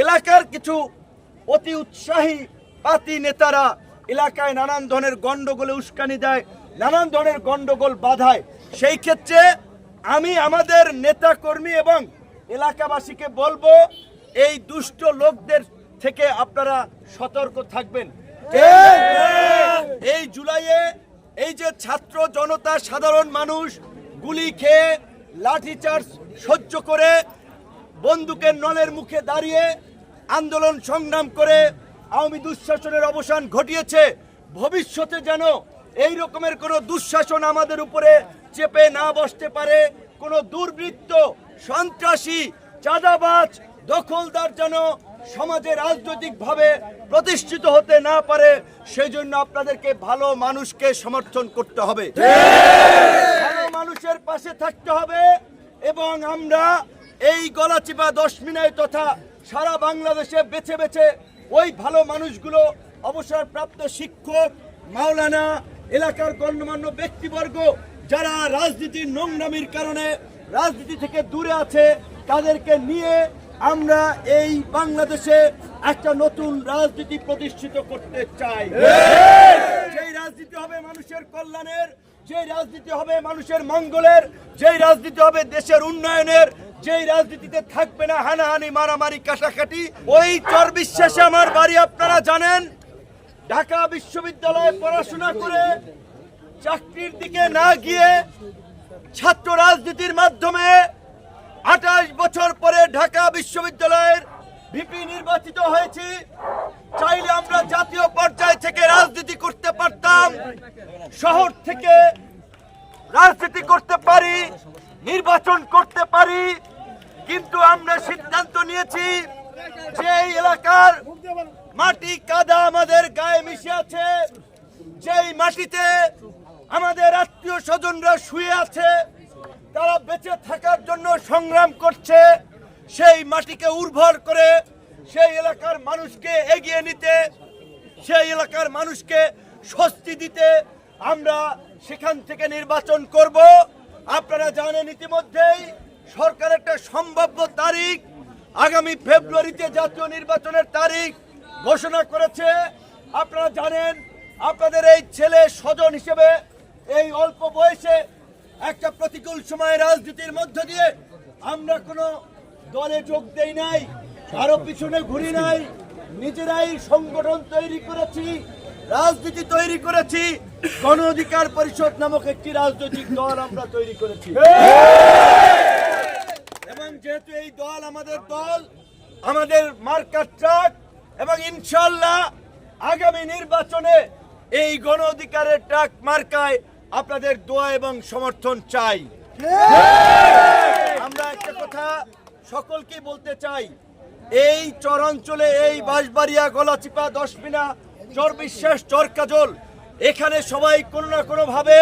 এলাকার কিছু অতি উৎসাহী পাতি নেতারা এলাকায় নানান ধরনের গন্ডগোলে উস্কানি দেয়, নানান ধরনের গন্ডগোল বাধায়। সেই ক্ষেত্রে আমি আমাদের নেতা কর্মী এবং এলাকাবাসীকে বলব, এই দুষ্ট লোকদের থেকে আপনারা সতর্ক থাকবেন। এই জুলাইয়ে এই যে ছাত্র জনতা সাধারণ মানুষ গুলি খেয়ে লাঠিচার্জ সহ্য করে বন্দুকের নলের মুখে দাঁড়িয়ে আন্দোলন সংগ্রাম করে আওয়ামী দুঃশাসনের অবসান ঘটিয়েছে। ভবিষ্যতে যেন এই রকমের কোনো দুঃশাসন আমাদের উপরে চেপে না বসতে পারে কোনো দুর্বৃত্ত সন্ত্রাসী চাঁদাবাজ দখলদার যেন সমাজে রাজনৈতিকভাবে প্রতিষ্ঠিত হতে না পারে সেই জন্য আপনাদেরকে ভালো মানুষকে সমর্থন করতে হবে। ভালো মানুষের পাশে থাকতে হবে এবং আমরা এই গলাচিপা দশ মিনাই তথা সারা বাংলাদেশে বেছে বেছে ওই ভালো মানুষগুলো অবসরপ্রাপ্ত শিক্ষক, মাওলানা, এলাকার গণ্যমান্য ব্যক্তিবর্গ, যারা রাজনীতির নোংরামির কারণে রাজনীতি থেকে দূরে আছে, তাদেরকে নিয়ে আমরা এই বাংলাদেশে একটা নতুন রাজনীতি প্রতিষ্ঠিত করতে চাই। সেই রাজনীতি হবে মানুষের কল্যাণের, যেই রাজনীতি হবে মানুষের মঙ্গলের, যেই রাজনীতি হবে দেশের উন্নয়নের যেই রাজনীতিতে থাকবে না হানাহানি, মারামারি, কাটাকাটি, ওই চর বিশ্বাসে আমার বাড়ি আপনারা জানেন। ঢাকা বিশ্ববিদ্যালয়ে পড়াশোনা করে চাকরির দিকে না গিয়ে ছাত্র রাজনীতির মাধ্যমে আঠাশ বছর পরে ঢাকা বিশ্ববিদ্যালয়ের ভিপি নির্বাচিত হয়েছি। চাইলে আমরা জাতীয় পর্যায় থেকে রাজনীতি করতে পারতাম, শহর থেকে রাজনীতি করতে পারি, নির্বাচন করতে পারি। কিন্তু আমরা সিদ্ধান্ত নিয়েছি যে এলাকার মাটি কাদা আমাদের গায়ে মিশে আছে, যেই মাটিতে আমাদের আত্মীয় স্বজনরা শুয়ে আছে, তারা বেঁচে থাকার জন্য সংগ্রাম করছে, সেই মাটিকে উর্বর করে সেই এলাকার মানুষকে এগিয়ে নিতে, সেই এলাকার মানুষকে স্বস্তি দিতে আমরা সেখান থেকে নির্বাচন করব। আপনারা জানেন ইতিমধ্যেই সরকার একটা সম্ভাব্য তারিখ। আগামী ফেব্রুয়ারিতে জাতীয় নির্বাচনের তারিখ ঘোষণা করেছে। আপনারা জানেন, আপনাদের এই ছেলে স্বজন হিসেবে এই অল্প বয়সে একটা প্রতিকূল সময় রাজনীতির মধ্য দিয়ে আমরা কোনো দলে যোগ দেই নাই, কারও পিছনে ঘুরি নাই, নিজেরাই সংগঠন তৈরি করেছি, রাজনীতি তৈরি করেছি, গণ অধিকার পরিষদ নামক একটি রাজনৈতিক দল আমরা তৈরি করেছি। যেহেতু এই দল আমাদের দল, আমাদের মার্কার ট্রাক, এবং ইনশাল্লাহ আগামী নির্বাচনে এই গণ অধিকারের ট্রাক মার্কায় আপনাদের দোয়া এবং সমর্থন চাই। আমরা একটা কথা সকলকে বলতে চাই, এই চরাঞ্চলে এই বাঁশবাড়িয়া, গলাচিপা, দশমিনা চর কাজল এখানে সবাই কোনো না কোনোভাবে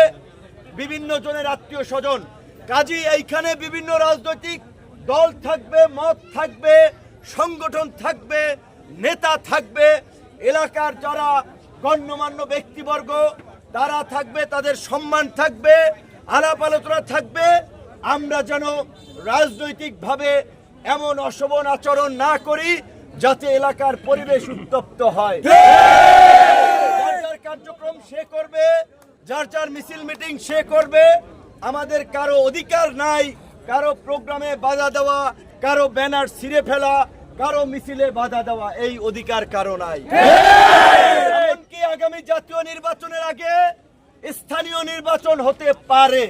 বিভিন্ন জনের আত্মীয় স্বজন। কাজী এইখানে বিভিন্ন রাজনৈতিক দল থাকবে মত থাকবে সংগঠন থাকবে নেতা থাকবে এলাকার যারা গণ্যমান্য ব্যক্তিবর্গ তারা থাকবে তাদের সম্মান থাকবে আলাপ আলোচনা থাকবে। আমরা যেন রাজনৈতিকভাবে এমন অশোভন আচরণ না করি যাতে এলাকার পরিবেশ উত্তপ্ত হয়। কার্যক্রম সে করবে যার যার মিছিল মিটিং সে করবে আমাদের কারও অধিকার নাই কারও প্রোগ্রামে বাধা দেওয়া, কারও ব্যানার ছিঁড়ে ফেলা, কারও মিছিলে বাধা দেওয়া, এই অধিকার কারও নাই। এমনকি আগামী জাতীয় নির্বাচনের আগে স্থানীয় নির্বাচন হতে পারে।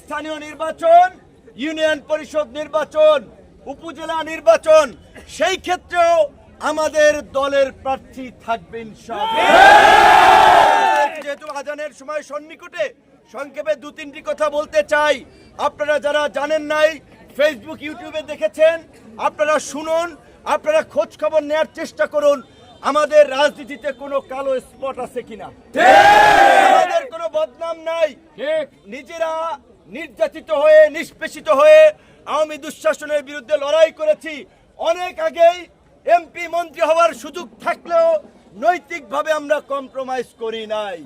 স্থানীয় নির্বাচন, ইউনিয়ন পরিষদ নির্বাচন, উপজেলা নির্বাচন, সেই ক্ষেত্রেও আমাদের দলের প্রার্থী থাকবেন যেহেতু আজানের সময় সন্নিকটে সংক্ষেপে দু তিনটি কথা বলতে চাই আপনারা যারা জানেন নাই ফেসবুক ইউটিউবে দেখেছেন আপনারা শুনুন আপনারা খোঁজ খবর নেওয়ার চেষ্টা করুন আমাদের রাজনীতিতে কোনো কালো স্পট আছে কিনা। আমাদের কোনো বদনাম নাই। নিজেরা নির্যাতিত হয়ে নিষ্পেষিত হয়ে আওয়ামী দুঃশাসনের বিরুদ্ধে লড়াই করেছি। অনেক আগেই এমপি মন্ত্রী হওয়ার সুযোগ থাকলেও নৈতিকভাবে আমরা কম্প্রোমাইজ করি নাই।